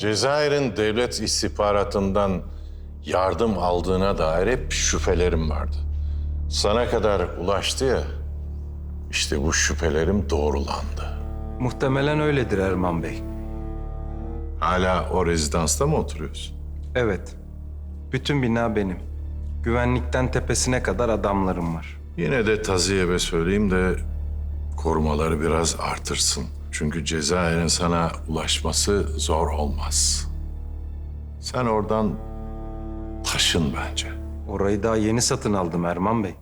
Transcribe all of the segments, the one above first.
Cezayir'in devlet istihbaratından yardım aldığına dair hep şüphelerim vardı. Sana kadar ulaştı ya, işte bu şüphelerim doğrulandı. Muhtemelen öyledir Erman Bey. Hala o rezidansta mı oturuyorsun? Evet. Bütün bina benim. Güvenlikten tepesine kadar adamlarım var. Yine de Taziye'ye söyleyeyim de korumaları biraz artırsın. Çünkü Cezayir'in sana ulaşması zor olmaz. Sen oradan taşın bence. Orayı daha yeni satın aldım Erman Bey.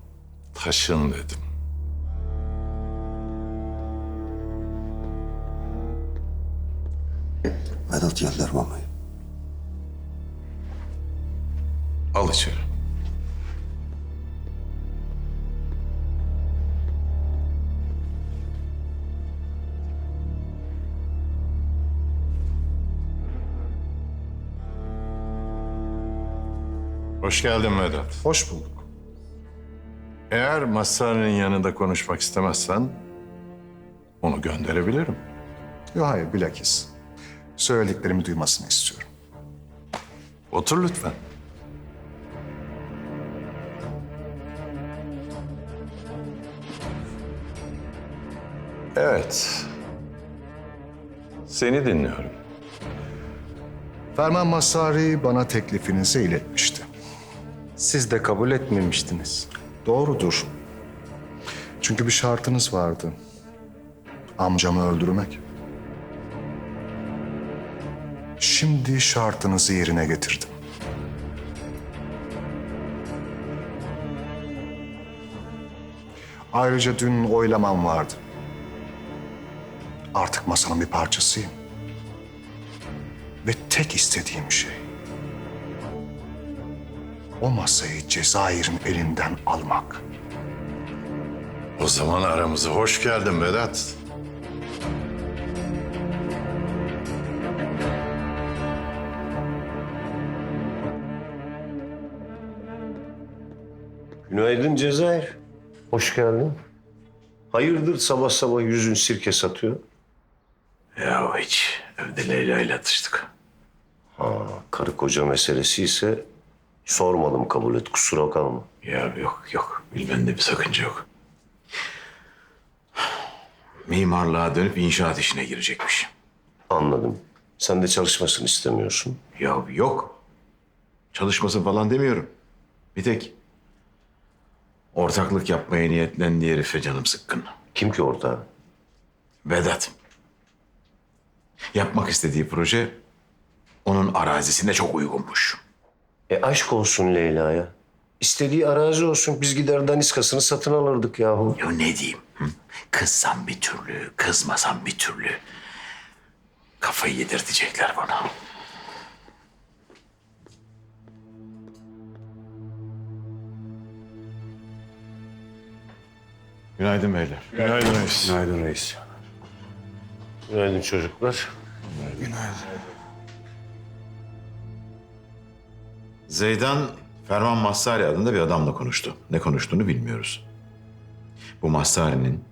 Taşın dedim. Vedat geldi Erman Bey. Al içeri. Hoş geldin Vedat. Hoş bulduk. Eğer Mazhar'ın yanında konuşmak istemezsen onu gönderebilirim. Yok hayır bilakis. Söylediklerimi duymasını istiyorum. Otur lütfen. Evet. Seni dinliyorum. Ferman Masari bana teklifinizi iletmişti. Siz de kabul etmemiştiniz. Doğrudur. Çünkü bir şartınız vardı. Amcamı öldürmek. Şimdi şartınızı yerine getirdim. Ayrıca dün oylamam vardı. Artık masanın bir parçasıyım. Ve tek istediğim şey o masayı Cezayir'in elinden almak. O zaman aramıza hoş geldin Vedat. Günaydın Cezayir. Hoş geldin. Hayırdır sabah sabah yüzün sirke satıyor? Ya hiç. Evde Leyla ile atıştık. Ha, karı koca meselesi ise sormadım kabul et kusura kalma. Ya yok yok. Bilmende bir sakınca yok. Mimarlığa dönüp inşaat işine girecekmiş. Anladım. Sen de çalışmasını istemiyorsun. Ya yok. Çalışmasın falan demiyorum. Bir tek ortaklık yapmaya niyetlendiği herife canım sıkkın. Kim ki orada? Vedat. Yapmak istediği proje onun arazisine çok uygunmuş. E aşk olsun Leyla'ya. İstediği arazi olsun. Biz gider daniskasını satın alırdık yahu. Ya ne diyeyim? Hı? Kızsam bir türlü, kızmasam bir türlü. Kafayı yedirtecekler bana. Günaydın beyler. Günaydın reis. Günaydın reis. Günaydın çocuklar. Zeydan Ferman Massari adında bir adamla konuştu. Ne konuştuğunu bilmiyoruz. Bu Massari'nin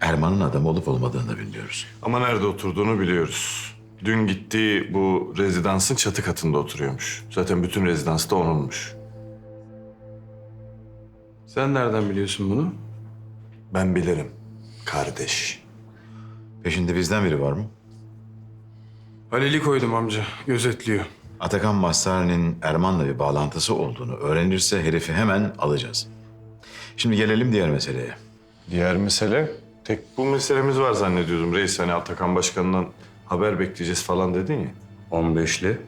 Erman'ın adamı olup olmadığını da bilmiyoruz. Ama nerede oturduğunu biliyoruz. Dün gittiği bu rezidansın çatı katında oturuyormuş. Zaten bütün rezidans da onunmuş. Sen nereden biliyorsun bunu? Ben bilirim. Kardeş. Peşinde bizden biri var mı? Halil'i koydum amca. Gözetliyor. Atakan Massari'nin Erman'la bir bağlantısı olduğunu öğrenirse herifi hemen alacağız. Şimdi gelelim diğer meseleye. Diğer mesele? Tek bu meselemiz var zannediyordum reis. Hani Atakan Başkan'dan haber bekleyeceğiz falan dedin ya. 15'li.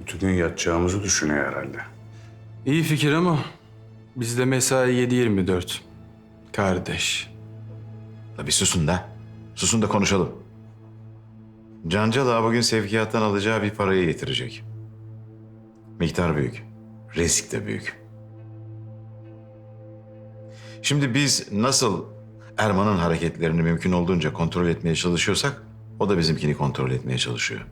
Bütün gün yatacağımızı düşünüyor herhalde. İyi fikir ama bizde mesai 7-24. Kardeş. La bir susun da. Susun da konuşalım. Cancal Ağa bugün sevkiyattan alacağı bir parayı getirecek. Miktar büyük. Risk de büyük. Şimdi biz nasıl Erman'ın hareketlerini mümkün olduğunca kontrol etmeye çalışıyorsak... ...o da bizimkini kontrol etmeye çalışıyor.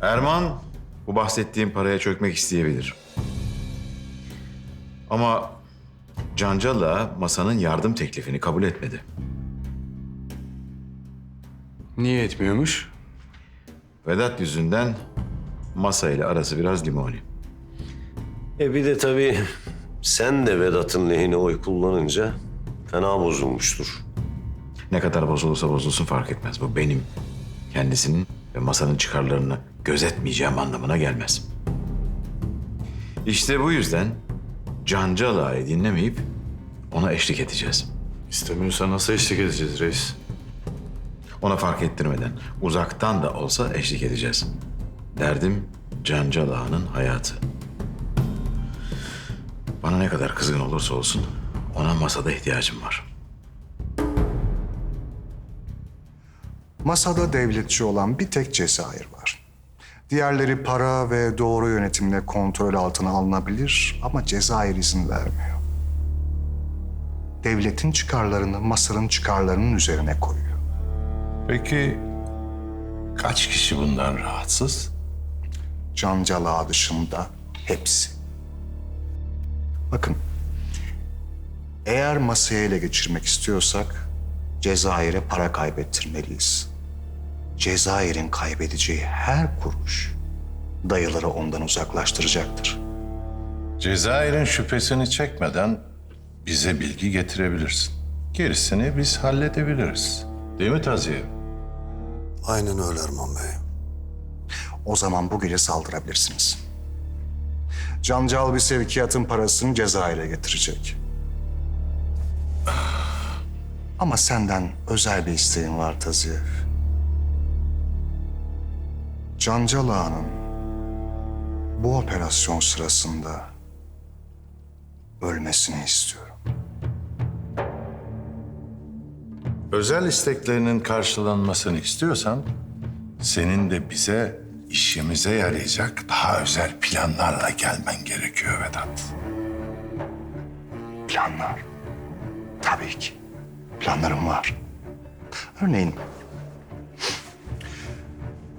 Erman bu bahsettiğim paraya çökmek isteyebilir. Ama Cancal'a masanın yardım teklifini kabul etmedi. Niye etmiyormuş? Vedat yüzünden masa ile arası biraz limoni. E bir de tabii sen de Vedat'ın lehine oy kullanınca fena bozulmuştur. Ne kadar bozulursa bozulsun fark etmez. Bu benim kendisinin ve masanın çıkarlarını gözetmeyeceğim anlamına gelmez. İşte bu yüzden Cancala'yı dinlemeyip ona eşlik edeceğiz. İstemiyorsa nasıl eşlik edeceğiz reis? Ona fark ettirmeden uzaktan da olsa eşlik edeceğiz. Derdim Cancala'nın hayatı. Bana ne kadar kızgın olursa olsun ona masada ihtiyacım var. Masada devletçi olan bir tek Cezayir var. Diğerleri para ve doğru yönetimle kontrol altına alınabilir ama Cezayir izin vermiyor. Devletin çıkarlarını Masar'ın çıkarlarının üzerine koyuyor. Peki kaç kişi bundan rahatsız? Cancala dışında hepsi. Bakın, eğer masaya ele geçirmek istiyorsak Cezayir'e para kaybettirmeliyiz. Cezayir'in kaybedeceği her kuruş dayıları ondan uzaklaştıracaktır. Cezayir'in şüphesini çekmeden bize bilgi getirebilirsin. Gerisini biz halledebiliriz. Değil mi Taziye? Aynen öyle Erman Bey. O zaman bu gece saldırabilirsiniz. Cancal bir sevkiyatın parasını Cezayir'e getirecek. Ama senden özel bir isteğim var Taziyev. Cancal Ağa'nın bu operasyon sırasında ölmesini istiyorum. Özel isteklerinin karşılanmasını istiyorsan senin de bize işimize yarayacak daha özel planlarla gelmen gerekiyor Vedat. Planlar. Tabii ki. Planlarım var. Örneğin...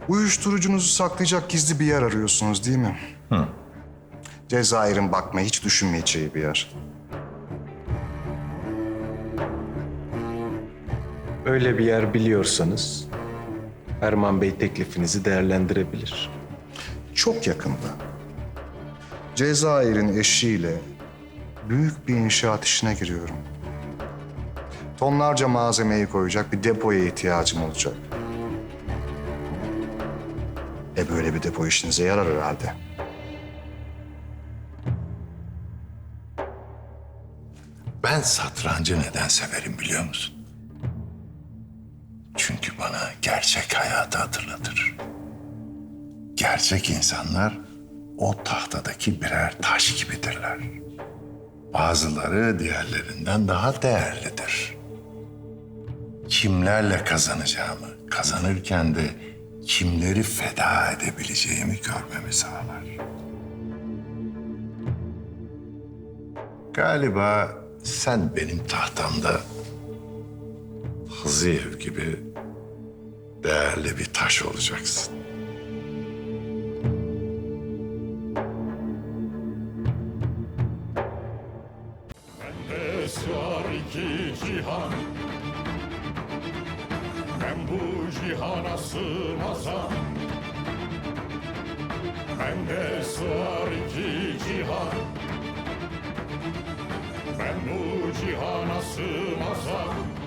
Uyuşturucunuzu saklayacak gizli bir yer arıyorsunuz değil mi? Hı. Cezayir'in bakmayı hiç düşünmeyeceği bir yer. Öyle bir yer biliyorsanız Erman Bey teklifinizi değerlendirebilir. Çok yakında. Cezayir'in eşiyle büyük bir inşaat işine giriyorum. Tonlarca malzemeyi koyacak bir depoya ihtiyacım olacak. E böyle bir depo işinize yarar herhalde. Ben satrancı neden severim biliyor musun? Gerçek hayatı hatırlatır. Gerçek insanlar o tahtadaki birer taş gibidirler. Bazıları diğerlerinden daha değerlidir. Kimlerle kazanacağımı, kazanırken de kimleri feda edebileceğimi görmemi sağlar. Galiba sen benim tahtamda Hızıyev gibi değerli bir taş olacaksın. Sığar iki cihan. Ben bu cihana sığmazam. Bende sığar iki cihan. Ben bu cihana sığmazam